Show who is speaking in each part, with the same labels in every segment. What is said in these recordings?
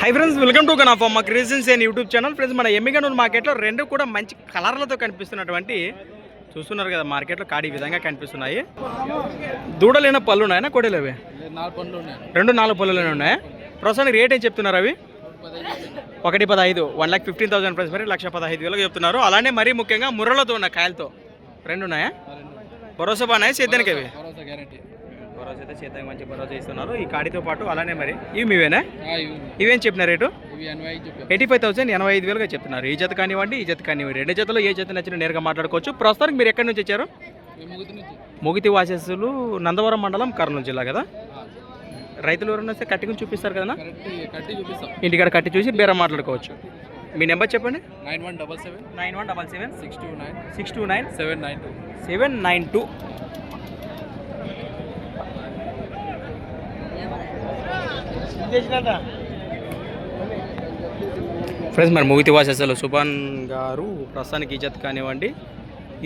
Speaker 1: High friends welcome to గన్ ఆఫ్ మా creations and YouTube channel friends మన ఎమ్మిగనూరు మార్కెట్లో రెండు కూడా మంచి కలర్లతో కనిపిస్తున్నటువంటి చూస్తున్నారు కదా మార్కెట్లో కాడి విధంగా కనిపిస్తున్నాయి. దూడలేన పళ్ళు ఉన్నాయా కొడేలు అవి రెండు నాలుగు పళ్ళులోనే ఉన్నాయా? ప్రస్తుతానికి రేట్ ఏం చెప్తున్నారు అవి? ఒకటి పదహైదు one lakh fifteen thousand price మరి లక్ష పదహైదు వేలకు చెప్తున్నారు. అలానే మరీ ముఖ్యంగా ముర్రలతో ఉన్న కాయలతో. రెండు ఉన్నాయా? భరోసా బాగున్నాయి? సేద్యానికి అవి
Speaker 2: భరోసా
Speaker 1: అయితే మంచి భరోసా ఇస్తున్నారు. ఈ కాడితో పాటు అలానే మరి ఇవి మీవేనా? ఇవేం చెప్పిన రేటు? ఎయిటీ ఫైవ్ థౌసండ్ ఎనభై ఐదు వేలుగా చెప్తున్నారు. ఈ జత కానివ్వండి ఈ జత కానివ్వండి. రెండు జతలో ఏ జత నచ్చిన నేరుగా మాట్లాడుకోవచ్చు. ప్రస్తుతానికి మీరు ఎక్కడి నుంచి వచ్చారు? ముగితి వాసేసులు నందవరం మండలం కర్నూలు జిల్లా కదా? రైతులు ఎవరైనా వస్తే కట్టుకుని చూపిస్తారు కదా
Speaker 2: కట్టి
Speaker 1: ఇంటికాడ కట్టి చూసి బేరం మాట్లాడుకోవచ్చు. మీ నెంబర్ చెప్పండి.
Speaker 2: Nine one double seven.
Speaker 1: Nine one double seven.
Speaker 2: Six two nine.
Speaker 1: Six two nine.
Speaker 2: Seven nine two.
Speaker 1: Seven nine two. Friends మరి మూవీ తివాస్ అసలు సుభాన్ గారు ప్రస్తుతానికి ఈ జత కానివ్వండి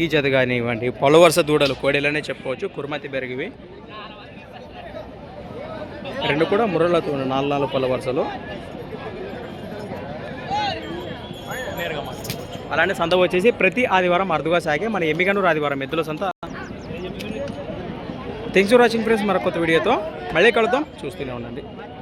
Speaker 1: ఈ జత కానివ్వండి. పొల వరుస దూడలు కోడెలనే చెప్పవచ్చు కుర్మతి బెరిగివి రెండు కూడా ముర్రలతో నాలుగు నాలుగు పొల వరుసలు అలానే సంత వచ్చేసి ప్రతి ఆదివారం అరుదుగా సాగే మన ఎమ్మిగనూరు ఆదివారం ఎద్దుల సంత. థ్యాంక్స్ ఫర్ వాచింగ్ ఫ్రెండ్స్ మరొక కొత్త వీడియోతో మళ్ళీ కలుద్దాం. చూస్తూనే ఉండండి.